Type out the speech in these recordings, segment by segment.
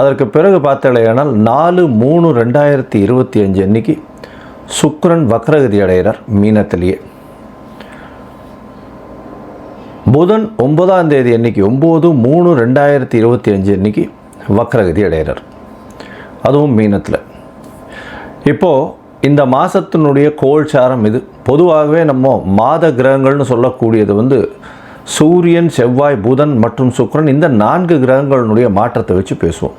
அதற்கு பிறகு பார்த்தாலேயானால் நாலு மூணு ரெண்டாயிரத்தி இருபத்தி அஞ்சு அன்னைக்கு சுக்ரன் வக்ரகதி அடைகிறார் மீனத்திலேயே. புதன் ஒன்பதாம் தேதி அன்னைக்கு ஒம்பது மூணு ரெண்டாயிரத்தி இருபத்தி அஞ்சு அன்னைக்கு வக்ரகதி அடைகிறார். அதுவும் மீனத்தில். இப்போது இந்த மாதத்தினுடைய கோல்சாரம் இது. பொதுவாகவே நம்ம மாத கிரகங்கள்னு சொல்லக்கூடியது வந்து சூரியன் செவ்வாய் புதன் மற்றும் சுக்ரன் இந்த நான்கு கிரகங்களினுடைய மாற்றத்தை வச்சு பேசுவோம்.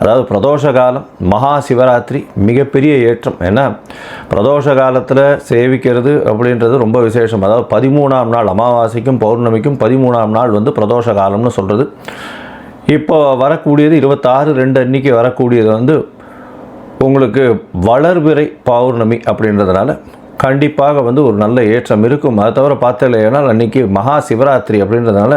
அதாவது பிரதோஷ காலம் மகா சிவராத்திரி மிகப்பெரிய ஏற்றம். ஏன்னா பிரதோஷ காலத்தில் சேவிக்கிறது அப்படின்றது ரொம்ப விசேஷம். அதாவது பதிமூணாம் நாள் அமாவாசைக்கும் பௌர்ணமிக்கும் பதிமூணாம் நாள் வந்து பிரதோஷ காலம்னு சொல்கிறது இப்போ வரக்கூடியது இருபத்தாறு ரெண்டு அன்னைக்கு வரக்கூடியது வந்து உங்களுக்கு வளர்பிறை பௌர்ணமி அப்படின்றதுனால கண்டிப்பாக வந்து ஒரு நல்ல ஏற்றம் இருக்கும். அதை தவிர பார்த்தலையானால் அன்றைக்கி மகா சிவராத்திரி அப்படின்றதுனால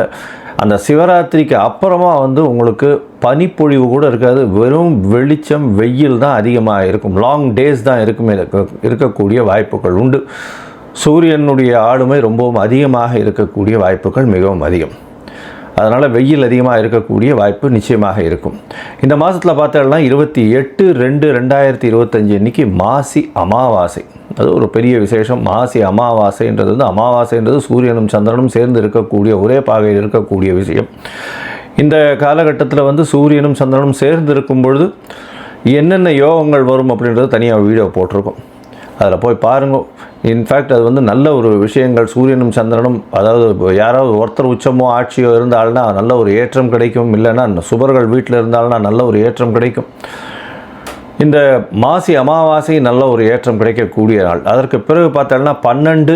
அந்த சிவராத்திரிக்கு அப்புறமா வந்து உங்களுக்கு பனிப்பொழிவு கூட இருக்காது. வெறும் வெளிச்சம் வெயில் தான் அதிகமாக இருக்கும். லாங் டேஸ் தான் இருக்குமே. இருக்க- இருக்கக்கூடிய வாய்ப்புகள் உண்டு. சூரியனுடைய ஆளுமை ரொம்பவும் அதிகமாக இருக்கக்கூடிய வாய்ப்புகள் மிகவும் அதிகம். அதனால் வெயில் அதிகமாக இருக்கக்கூடிய வாய்ப்பு நிச்சயமாக இருக்கும். இந்த மாதத்தில் பார்த்தோம்னா இருபத்தி எட்டு ரெண்டு ரெண்டாயிரத்தி இருபத்தஞ்சி அன்னைக்கு மாசி அமாவாசை. அது ஒரு பெரிய விசேஷம். மாசி அமாவாசைன்றது வந்து அமாவாசைன்றது சூரியனும் சந்திரனும் சேர்ந்து இருக்கக்கூடிய ஒரே பாகையில் இருக்கக்கூடிய விஷயம். இந்த காலகட்டத்தில் வந்து சூரியனும் சந்திரனும் சேர்ந்து இருக்கும் பொழுது என்னென்ன யோகங்கள் வரும் அப்படின்றது தனியாக வீடியோ போட்டிருக்கோம். அதில் போய் பாருங்க. இன்ஃபேக்ட் அது வந்து நல்ல ஒரு விஷயங்கள். சூரியனும் சந்திரனும் அதாவது யாராவது ஒருத்தர் உச்சமோ ஆட்சியோ இருந்தால்னா நல்ல ஒரு ஏற்றம் கிடைக்கும். இல்லைன்னா சுபர்கள் வீட்டில் இருந்தால்னா நல்ல ஒரு ஏற்றம் கிடைக்கும். இந்த மாசி அமாவாசை நல்ல ஒரு ஏற்றம் கிடைக்கக்கூடிய நாள். அதற்கு பிறகு பார்த்தோம்னா பன்னெண்டு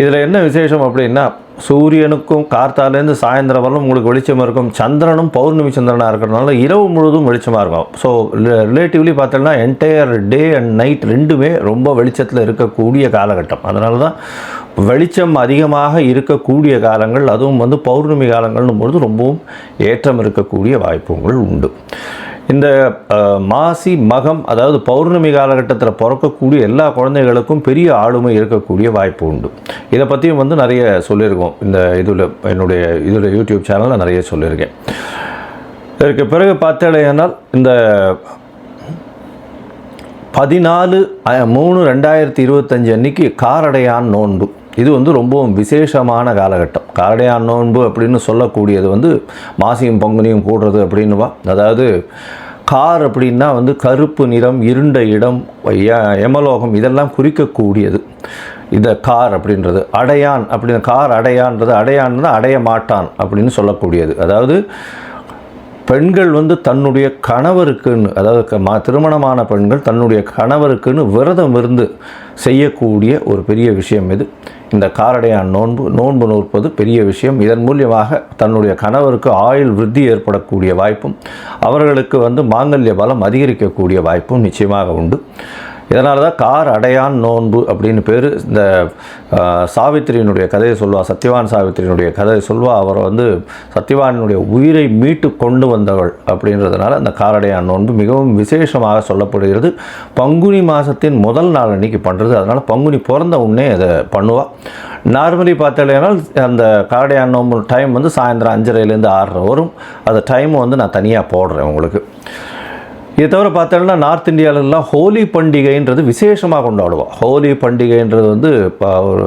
இதில் என்ன விசேஷம் அப்படின்னா சூரியனுக்கும் கார்த்தாலேருந்து சாயந்தரம் வரலும் உங்களுக்கு வெளிச்சம் இருக்கும். சந்திரனும் பௌர்ணமி சந்திரனாக இருக்கிறதுனால இரவு முழுவதும் வெளிச்சமாக இருக்கும். ஸோ ரிலேட்டிவ்லி பார்த்தோம்னா என்டையர் டே அண்ட் நைட் ரெண்டுமே ரொம்ப வெளிச்சத்தில் இருக்கக்கூடிய காலகட்டம். அதனால தான் வெளிச்சம் அதிகமாக இருக்கக்கூடிய காலங்கள் அதுவும் வந்து பௌர்ணமி காலங்கள்னும் பொழுது ரொம்பவும் ஏற்றம் இருக்கக்கூடிய வாய்ப்புகள் உண்டு. இந்த மாசி மகம் அதாவது பௌர்ணமி காலகட்டத்தில் பிறக்கக்கூடிய எல்லா குழந்தைகளுக்கும் பெரிய ஆளுமை இருக்கக்கூடிய வாய்ப்பு உண்டு. இதை பற்றியும் வந்து நிறைய சொல்லியிருக்கோம். இந்த இதில் என்னுடைய இதில் யூடியூப் சேனலில் நிறைய சொல்லியிருக்கேன். இதற்கு பிறகு பார்த்தேனால் இந்த பதினாலு மூணு ரெண்டாயிரத்தி இருபத்தஞ்சு அன்னைக்கு காரடையான் நோன்பு. இது வந்து ரொம்பவும் விசேஷமான காலகட்டம். காரடையா நோன்பு அப்படின்னு சொல்லக்கூடியது வந்து மாசியும் பொங்கனையும் கூடுறது அப்படின்னுவா அதாவது கார் அப்படின்னா வந்து கருப்பு நிறம் இருண்ட இடம் ய- யமலோகம் இதெல்லாம் குறிக்கக்கூடியது. இந்த கார் அப்படின்றது. அடையான் அப்படின்னு கார் அடையான்றது அடையான்றது அடைய மாட்டான் அப்படின்னு சொல்லக்கூடியது. அதாவது பெண்கள் வந்து தன்னுடைய கணவருக்குன்னு அதாவது க- மா திருமணமான பெண்கள் தன்னுடைய கணவருக்குன்னு விரதம் இருந்து செய்யக்கூடிய ஒரு பெரிய விஷயம் இது. இந்த காரடையான் நோன்பு நோன்பு நோற்பது பெரிய விஷயம். இதன் மூலியமாக தன்னுடைய கணவருக்கு ஆயுள் விருத்தி ஏற்படக்கூடிய வாய்ப்பும் அவர்களுக்கு வந்து மாங்கல்ய பலம் அதிகரிக்கக்கூடிய வாய்ப்பும் நிச்சயமாக உண்டு. இதனால தான் கார் அடையான் நோன்பு அப்படின்னு பேர். இந்த சாவித்திரியினுடைய கதையை சொல்வா சத்யவான் சாவித்திரியினுடைய கதையை சொல்வா. அவர் வந்து சத்யவானுடைய உயிரை மீட்டு கொண்டு வந்தவள் அப்படின்றதுனால அந்த காரடையான் நோன்பு மிகவும் விசேஷமாக சொல்லப்படுகிறது. பங்குனி மாதத்தின் முதல் நாள் அன்னைக்கு பண்ணுறது அதனால் பங்குனி பிறந்த உடனே அதை பண்ணுவாள் நார்மலி பார்த்தாலேனால் அந்த காரடையான் நோன்பு டைம் வந்து சாயந்தரம் அஞ்சரைலேருந்து ஆறரை வரும். அந்த டைம் வந்து நான் தனியாக போடுறேன் உங்களுக்கு. இதை தவிர பார்த்தோம்னா நார்த் இந்தியாவிலலாம் ஹோலி பண்டிகைன்றது விசேஷமாக கொண்டாடுவோம். ஹோலி பண்டிகைன்றது வந்து இப்போ ஒரு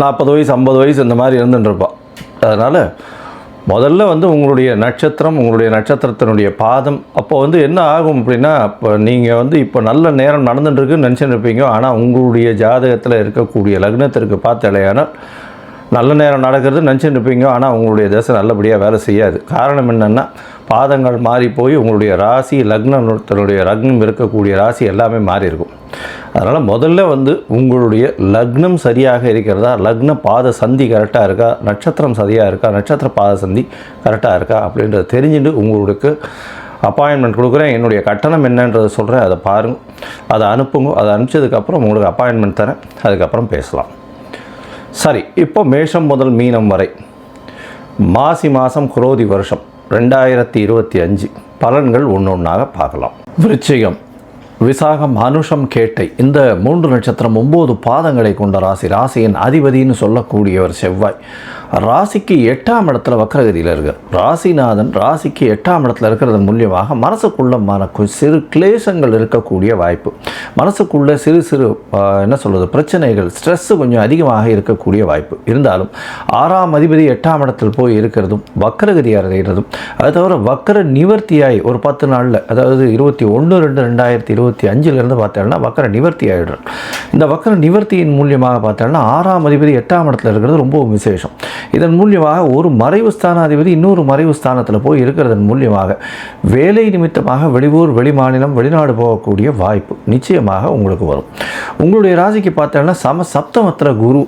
நாற்பது வயசு ஐம்பது வயசு இந்த மாதிரி இருந்துட்டுருப்பான் அதனால் முதல்ல வந்து உங்களுடைய நட்சத்திரம் உங்களுடைய நட்சத்திரத்தினுடைய பாதம் அப்போ வந்து என்ன ஆகும் அப்படின்னா இப்போ நீங்கள் வந்து இப்போ நல்ல நேரம் நடந்துட்டுருக்குன்னு நினச்சிட்டு இருப்பீங்க. ஆனால் உங்களுடைய ஜாதகத்தில் இருக்கக்கூடிய லக்னத்திற்கு பார்த்தாலேயானால் நல்ல நேரம் நடக்கிறது நினச்சிட்டு இருப்பீங்க. ஆனால் உங்களுடைய தசை நல்லபடியாக வேலை செய்யாது. காரணம் என்னென்னா பாதங்கள் மாறி போய் உங்களுடைய ராசி லக்னத்தினுடைய லக்னம் இருக்கக்கூடிய ராசி எல்லாமே மாறி இருக்கும். அதனால் முதல்ல வந்து உங்களுடைய லக்னம் சரியாக இருக்கிறதா லக்ன பாத சந்தி கரெக்டாக இருக்கா நட்சத்திரம் சரியாக இருக்கா நட்சத்திர பாத சந்தி கரெக்டாக இருக்கா அப்படின்றத தெரிஞ்சுட்டு உங்களுக்கு அப்பாயின்மெண்ட் கொடுக்குறேன். என்னுடைய கட்டணம் என்னன்றதை சொல்கிறேன் அதை பாருங்கள் அதை அனுப்புங்க. அதை அனுப்பிச்சதுக்கப்புறம் உங்களுக்கு அப்பாயின்மெண்ட் தரேன். அதுக்கப்புறம் பேசலாம். சரி இப்போ மேஷம் முதல் மீனம் வரை. மாசி மாதம் குரோதி வருஷம். ரெண்டாயிரத்தி இருபத்தி அஞ்சு. பலன்கள் ஒன்று ஒன்றாக பார்க்கலாம். விருச்சிகம். விசாகம் அனுஷம் கேட்டை. இந்த மூன்று நட்சத்திரம் ஒம்பது பாதங்களை கொண்ட ராசி. ராசியின் அதிபதின்னு சொல்லக்கூடியவர் செவ்வாய். ராசிக்கு எட்டாம் இடத்துல வக்கரகதியில் இருக்கார் ராசிநாதன் ராசிக்கு எட்டாம் இடத்துல இருக்கிறது மூலியமாக மனசுக்குள்ளமான சிறு கிளேசங்கள் இருக்கக்கூடிய வாய்ப்பு. மனசுக்குள்ள சிறு சிறு என்ன சொல்கிறது பிரச்சனைகள் ஸ்ட்ரெஸ்ஸு கொஞ்சம் அதிகமாக இருக்கக்கூடிய வாய்ப்பு. இருந்தாலும் ஆறாம் அதிபதி எட்டாம் இடத்தில் போய் இருக்கிறதும் வக்கரகதி இருக்கிறதும் அது தவிர வக்கர நிவர்த்தியாய் ஒரு பத்து நாளில் அதாவது இருபத்தி ஒன்று ரெண்டு ரெண்டாயிரத்தி இருபத்தி அஞ்சுலேருந்து பார்த்தோம்னா வக்கர நிவர்த்தி ஆகிடுறார் இந்த வக்கர நிவர்த்தியின் மூலியமாக பார்த்தோம்னா ஆறாம் அதிபதி எட்டாம் இடத்துல இருக்கிறது ரொம்பவும் விசேஷம். இதன் மூலியமாக ஒரு மறைவு ஸ்தானாதிபதி இன்னொரு மறைவு ஸ்தானத்தில் போய் இருக்கிறதன் மூலியமாக வேலை நிமித்தமாக வெளியூர் வெளிமாநிலம் வெளிநாடு போகக்கூடிய வாய்ப்பு நிச்சயமாக உங்களுக்கு வரும். உங்களுடைய ராசிக்கு பார்த்தோம்னா சம சப்தமத்திர குரு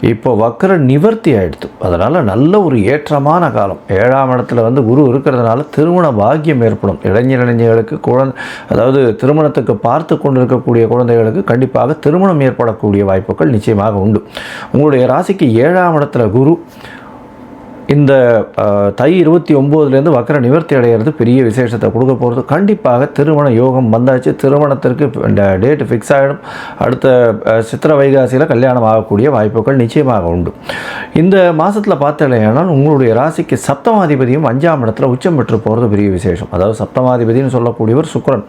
இப்போ வக்கர நிவர்த்தி ஆயிடுத்து அதனால் நல்ல ஒரு ஏற்றமான காலம். ஏழாம் இடத்துல வந்து குரு இருக்கிறதுனால திருமண பாக்கியம் ஏற்படும். இளைஞர் இளைஞர்களுக்கு குழந்தை அதாவது திருமணத்துக்கு பார்த்து கொண்டிருக்கக்கூடிய குழந்தைகளுக்கு கண்டிப்பாக திருமணம் ஏற்படக்கூடிய வாய்ப்புகள் நிச்சயமாக உண்டு. உங்களுடைய ராசிக்கு ஏழாம் இடத்துல குரு இந்த தை இருபத்தி ஒம்போதுலேருந்து வக்கர நிவர்த்தி அடைகிறது பெரிய விசேஷத்தை கொடுக்க போகிறது கண்டிப்பாக திருமண யோகம் வந்தாச்சு. திருமணத்திற்கு இந்த டேட்டு ஃபிக்ஸ் ஆகிடும் அடுத்த சித்திர வைகாசியில் கல்யாணம் ஆகக்கூடிய வாய்ப்புகள் நிச்சயமாக உண்டு. இந்த மாதத்தில் பார்த்தலையானால் உங்களுடைய ராசிக்கு சப்தமாதிபதியும் அஞ்சாம் இடத்துல உச்சம் பெற்று போகிறது பெரிய விசேஷம். அதாவது சப்தமாதிபதினு சொல்லக்கூடியவர் சுக்ரன்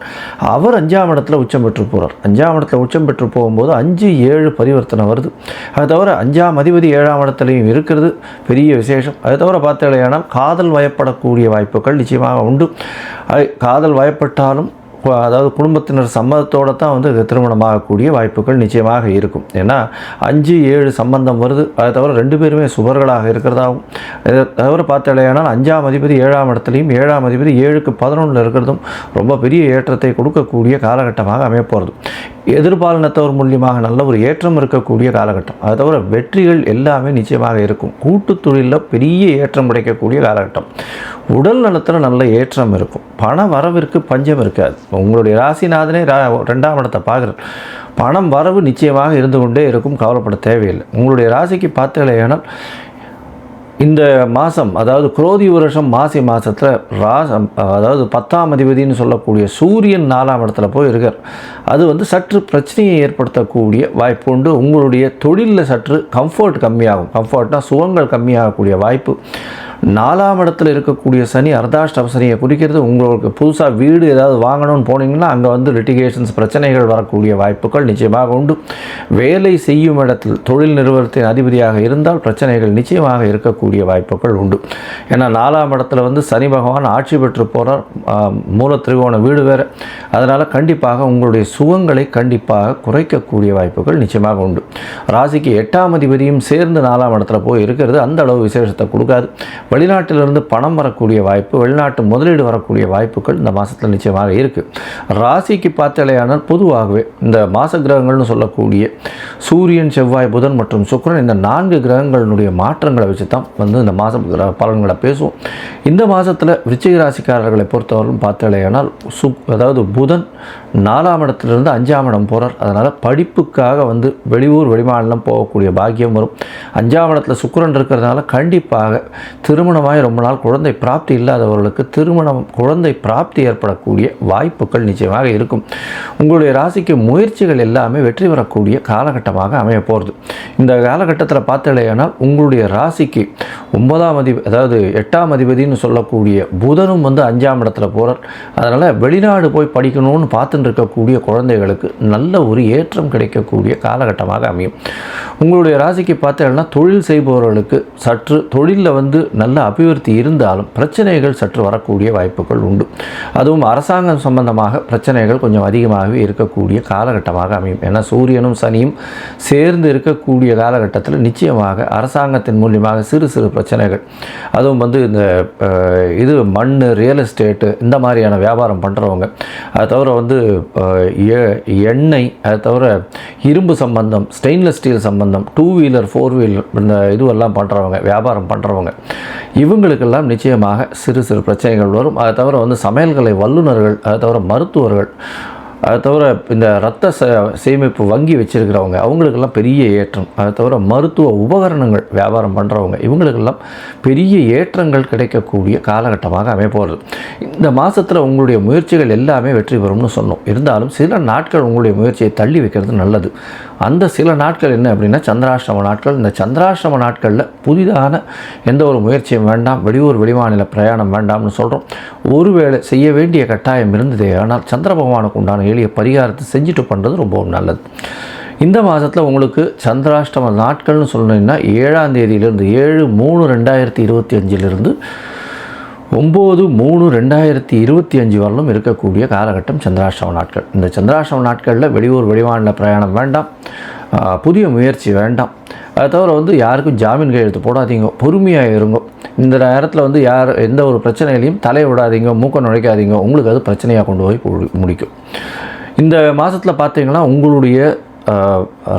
அவர் அஞ்சாம் இடத்துல உச்சம் பெற்று போகிறார் அஞ்சாம் இடத்துல உச்சம் பெற்று போகும்போது அஞ்சு ஏழு பரிவர்த்தனை வருது. அது தவிர அஞ்சாம் அதிபதி ஏழாம் இடத்துலையும் இருக்கிறது. பெரிய விசேஷம். அது தவிர பார்த்தீங்கன்னா காதல் வயப்படக்கூடிய வாய்ப்புகள் நிச்சயமாக உண்டு. காதல் வயப்பட்டாலும் அதாவது குடும்பத்தினர் சம்மதத்தோடு தான் வந்து திருமணமாகக்கூடிய வாய்ப்புகள் நிச்சயமாக இருக்கும். ஏன்னா அஞ்சு ஏழு சம்பந்தம் வருது. அதை தவிர ரெண்டு பேருமே சுபர்களாக இருக்கிறதாகவும் இதை தவிர பார்த்தீங்கன்னா அஞ்சாம் அதிபதி ஏழாம் இடத்துலையும் ஏழாம் அதிபதி ஏழுக்கு பதினொன்றில் இருக்கிறதும் ரொம்ப பெரிய ஏற்றத்தை கொடுக்கக்கூடிய காலகட்டமாக அமையப்போகிறது எதிர்பாலினத்தவர் மூலியமாக நல்ல ஒரு ஏற்றம் இருக்கக்கூடிய காலகட்டம். அதை தவிர வெற்றிகள் எல்லாமே நிச்சயமாக இருக்கும். கூட்டுத் தொழிலில் பெரிய ஏற்றம் கிடைக்கக்கூடிய காலகட்டம். உடல் நலத்தில் நல்ல ஏற்றம் இருக்கும். பண வரவிற்கு பஞ்சம் இருக்காது. உங்களுடைய ராசிநாதனே ரா ரெண்டாம் இடத்தை பார்க்குறார். பணம் வரவு நிச்சயமாக இருந்து கொண்டே இருக்கும் கவலைப்பட தேவையில்லை. உங்களுடைய ராசிக்கு பார்த்தலையானால் இந்த மாதம் அதாவது குரோதி வருஷம் மாசி மாதத்தில் ராசம் அதாவது பத்தாம் அதிபதினு சொல்லக்கூடிய சூரியன் நாலாம் இடத்துல போய் இருக்கார். அது வந்து சற்று பிரச்சனையை ஏற்படுத்தக்கூடிய வாய்ப்பு உண்டு. உங்களுடைய தொழிலில் சற்று கம்ஃபர்ட் கம்மியாகும். கம்ஃபர்ட்னால் சுகங்கள் கம்மியாகக்கூடிய வாய்ப்பு. நாலாம் இடத்துல இருக்கக்கூடிய சனி அர்தாஷ்ட சனியை குறிக்கிறது. உங்களுக்கு புதுசாக வீடு ஏதாவது வாங்கணும்னு போனீங்கன்னா அங்கே வந்து லிட்டிகேஷன்ஸ் பிரச்சனைகள் வரக்கூடிய வாய்ப்புகள் நிச்சயமாக உண்டு. வேலை செய்யும் இடத்தில் தொழில் நிறுவனத்தின் அதிபதியாக இருந்தால் பிரச்சனைகள் நிச்சயமாக இருக்கக்கூடிய வாய்ப்புகள் உண்டு. ஏன்னா நாலாம் இடத்துல வந்து சனி பகவான் ஆட்சி பெற்று போகிறார் மூல திரிகோண வீடு வேறு. அதனால் கண்டிப்பாக உங்களுடைய சுகங்களை கண்டிப்பாக குறைக்கக்கூடிய வாய்ப்புகள் நிச்சயமாக உண்டு. ராசிக்கு எட்டாம் அதிபதியும் சேர்ந்து நாலாம் இடத்துல போய் இருக்கிறது. அந்த அளவு விசேஷத்தை கொடுக்காது. வெளிநாட்டிலிருந்து பணம் வரக்கூடிய வாய்ப்பு வெளிநாட்டு முதலீடு வரக்கூடிய வாய்ப்புகள் இந்த மாதத்தில் நிச்சயமாக இருக்குது ராசிக்கு பார்த்தாலேயானால் பொதுவாகவே இந்த மாச கிரகங்கள்னு சொல்லக்கூடிய சூரியன் செவ்வாய் புதன் மற்றும் சுக்கரன் இந்த நான்கு கிரகங்களினுடைய மாற்றங்களை வச்சு தான் வந்து இந்த மாத பலன்களை பேசுவோம். இந்த மாதத்தில் விருச்சிக ராசிக்காரர்களை பொறுத்தவரைக்கும் பார்த்தாலேயானால் சு அதாவது புதன் நாலாம் இடத்துலேருந்து அஞ்சாம் இடம் போகிறார் அதனால் படிப்புக்காக வந்து வெளியூர் வெளிமாநிலம் போகக்கூடிய பாக்கியம் வரும். அஞ்சாம் இடத்துல சுக்கரன் இருக்கிறதுனால கண்டிப்பாக திருமணமாய் ரொம்ப நாள் குழந்தை பிராப்தி இல்லாதவர்களுக்கு திருமணம் குழந்தை பிராப்தி ஏற்படக்கூடிய வாய்ப்புகள் நிச்சயமாக இருக்கும். உங்களுடைய ராசிக்கு முயற்சிகள் எல்லாமே வெற்றி பெறக்கூடிய காலகட்டமாக அமைய போகிறது இந்த காலகட்டத்தில் பார்த்தலையானால் உங்களுடைய ராசிக்கு ஒன்பதாம் அதிபதி அதாவது எட்டாம் அதிபதினு சொல்லக்கூடிய புதனும் வந்து அஞ்சாம் இடத்துல போகிறார் அதனால் வெளிநாடு போய் படிக்கணும்னு பார்த்துட்டு இருக்கக்கூடிய குழந்தைகளுக்கு நல்ல ஒரு ஏற்றம் கிடைக்கக்கூடிய காலகட்டமாக அமையும். உங்களுடைய ராசிக்கு பார்த்தீங்கன்னா தொழில் செய்பவர்களுக்கு சற்று தொழிலில் வந்து நல்ல அபிவிருத்தி இருந்தாலும் பிரச்சனைகள் சற்று வரக்கூடிய வாய்ப்புகள் உண்டு. அதுவும் அரசாங்கம் சம்பந்தமாக பிரச்சனைகள் கொஞ்சம் அதிகமாகவே இருக்கக்கூடிய காலகட்டமாக அமையும். ஏன்னா சூரியனும் சனியும் சேர்ந்து இருக்கக்கூடிய காலகட்டத்தில் நிச்சயமாக அரசாங்கத்தின் மூலியமாக சிறு சிறு பிரச்சனைகள் அதுவும் வந்து இந்த இது மண் ரியல் எஸ்டேட்டு இந்த மாதிரியான வியாபாரம் பண்ணுறவங்க அதை தவிர வந்து எ- எண்ணெய் அதை தவிர இரும்பு சம்பந்தம் ஸ்டெயின்லெஸ் ஸ்டீல் சம்பந்தம் டூ வீலர் ஃபோர் வீலர் இந்த இதுவெல்லாம் பண்ணுறவங்க வியாபாரம் பண்ணுறவங்க இவங்களுக்கெல்லாம் நிச்சயமாக சிறு சிறு பிரச்சனைகள் வரும். அதை தவிர வந்து சமையல்கலை வல்லுநர்கள் அதை தவிர மருத்துவர்கள் அதை தவிர இந்த ரத்த ச சேமிப்பு வங்கி வச்சுருக்கிறவங்க அவங்களுக்கெல்லாம் பெரிய ஏற்றம். அதை தவிர மருத்துவ உபகரணங்கள் வியாபாரம் பண்ணுறவங்க இவங்களுக்கெல்லாம் பெரிய ஏற்றங்கள் கிடைக்கக்கூடிய காலகட்டமாக அமைப்போகிறது இந்த மாதத்தில் உங்களுடைய முயற்சிகள் எல்லாமே வெற்றி பெறும்னு சொன்னோம். இருந்தாலும் சில நாட்கள் உங்களுடைய முயற்சியை தள்ளி வைக்கிறது நல்லது. அந்த சில நாட்கள் என்ன அப்படின்னா சந்திராஷ்டம நாட்கள். இந்த சந்திராஷ்டம நாட்களில் புதிதான எந்த ஒரு முயற்சியும் வேண்டாம். வெளியூர் வெளிமாநில பிரயாணம் வேண்டாம்னு சொல்கிறோம் ஒருவேளை செய்ய வேண்டிய கட்டாயம் இருந்ததே ஆனால் சந்திர பகவானுக்கு உண்டான எளிய பரிகாரத்தை செஞ்சுட்டு பண்ணுறது ரொம்பவும் நல்லது. இந்த மாதத்தில் உங்களுக்கு சந்திராஷ்டம நாட்கள்னு சொல்லணும்னா ஏழாம் தேதியிலிருந்து ஏழு மூணு ரெண்டாயிரத்தி இருபத்தி அஞ்சிலிருந்து ஒம்பது மூணு ரெண்டாயிரத்தி இருபத்தி அஞ்சு வரலும் இருக்கக்கூடிய காலகட்டம் சந்திராஷ்டம நாட்கள். இந்த சந்திராஷ்டம நாட்களில் வெளியூர் வெளிமாநில பிரயாணம் வேண்டாம். புதிய முயற்சி வேண்டாம். அதை தவிர வந்து யாருக்கும் ஜாமீன் கையெழுத்து போடாதீங்க. பொறுமையாக இருங்க. இந்த நேரத்தில் வந்து யார் எந்த ஒரு பிரச்சனையிலையும் தலையை விடாதீங்க மூக்கம் நுழைக்காதீங்க. உங்களுக்கு அது பிரச்சனையாக கொண்டு போய் முடி- முடிக்கும். இந்த மாதத்தில் பார்த்தீங்கன்னா உங்களுடைய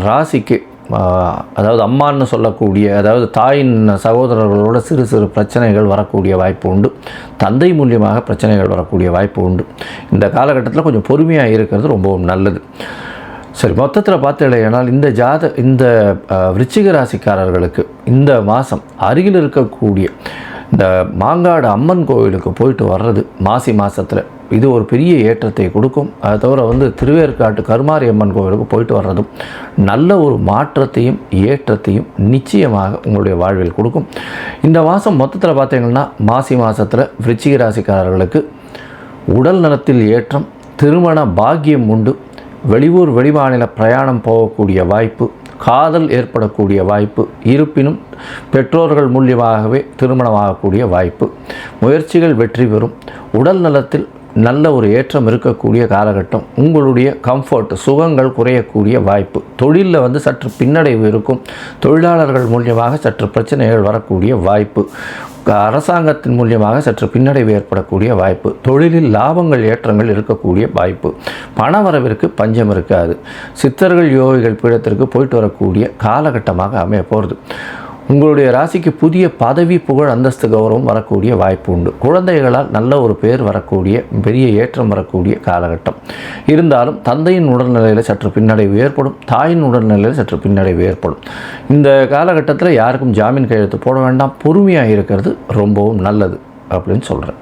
ராசிக்கு அதாவது அம்மான்னு சொல்லக்கூடிய அதாவது தாயின் சகோதரர்களோட சிறு சிறு பிரச்சனைகள் வரக்கூடிய வாய்ப்பு உண்டு. தந்தை மூலியமாக பிரச்சனைகள் வரக்கூடிய வாய்ப்பு உண்டு. இந்த காலகட்டத்தில் கொஞ்சம் பொறுமையாக இருக்கிறது ரொம்பவும் நல்லது. சரி மொத்தத்தில் பார்த்தீங்கன்னா இந்த ஜாத இந்த விருச்சிக ராசிக்காரர்களுக்கு இந்த மாதம் அருகில் இருக்கக்கூடிய இந்த மாங்காடு அம்மன் கோவிலுக்கு போயிட்டு வர்றது மாசி மாதத்தில் இது ஒரு பெரிய ஏற்றத்தை கொடுக்கும். அதை தவிர வந்து திருவேற்காட்டு கருமாரி அம்மன் கோவிலுக்கு போயிட்டு வர்றதும் நல்ல ஒரு மாற்றத்தையும் ஏற்றத்தையும் நிச்சயமாக உங்களுடைய வாழ்வில் கொடுக்கும். இந்த மாதம் மொத்தத்தில் பார்த்தீங்கன்னா மாசி மாதத்தில் விருச்சிக ராசிக்காரர்களுக்கு உடல் நலத்தில் ஏற்றம் திருமண பாக்கியம் உண்டு. வெளியூர் வெளிமாநில பிரயாணம் போகக்கூடிய வாய்ப்பு காதல் ஏற்படக்கூடிய வாய்ப்பு இருப்பினும் பெற்றோர்கள் மூலியமாகவே திருமணமாகக்கூடிய வாய்ப்பு. முயற்சிகள் வெற்றி பெறும். உடல் நலத்தில் நல்ல ஒரு ஏற்றம் இருக்கக்கூடிய காலகட்டம். உங்களுடைய கம்ஃபர்ட் சுகங்கள் குறையக்கூடிய வாய்ப்பு. தொழிலில் வந்து சற்று பின்னடைவு இருக்கும். தொழிலாளர்கள் மூலியமாக சற்று பிரச்சனைகள் வரக்கூடிய வாய்ப்பு. அரசாங்கத்தின் மூலியமாக சற்று பின்னடைவு ஏற்படக்கூடிய வாய்ப்பு. தொழிலில் லாபங்கள் ஏற்றங்கள் இருக்கக்கூடிய வாய்ப்பு. பணவரவிற்கு பஞ்சம் இருக்காது. சித்தர்கள் யோகிகள் பீடத்திற்கு போயிட்டு வரக்கூடிய காலகட்டமாக அமைய போகிறது உங்களுடைய ராசிக்கு புதிய பதவி புகழ் அந்தஸ்து கௌரவம் வரக்கூடிய வாய்ப்பு உண்டு. குழந்தைகளால் நல்ல ஒரு பேர் வரக்கூடிய பெரிய ஏற்றம் வரக்கூடிய காலகட்டம். இருந்தாலும் தந்தையின் உடல்நிலையில் சற்று பின்னடைவு ஏற்படும் தாயின் உடல்நிலையில் சற்று பின்னடைவு ஏற்படும். இந்த காலகட்டத்தில் யாருக்கும் ஜாமீன் கையெழுத்து போட வேண்டாம். பொறுமையாக இருக்கிறது ரொம்பவும் நல்லது அப்படின்னு சொல்கிறேன்